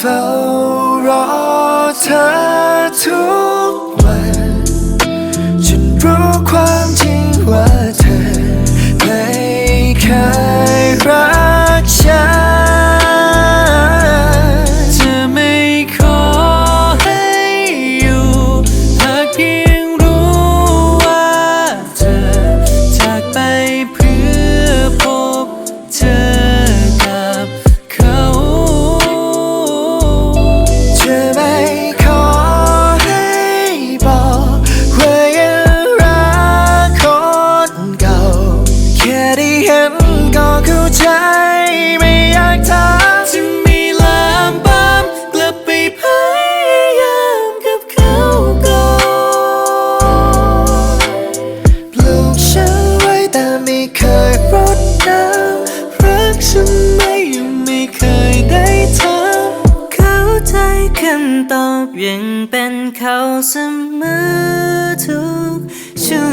felt rotted to รักฉันไหมยังไม่เคยได้ถามเขาใจคำตอบยังเป็นเขาเสมอทุกชั่ว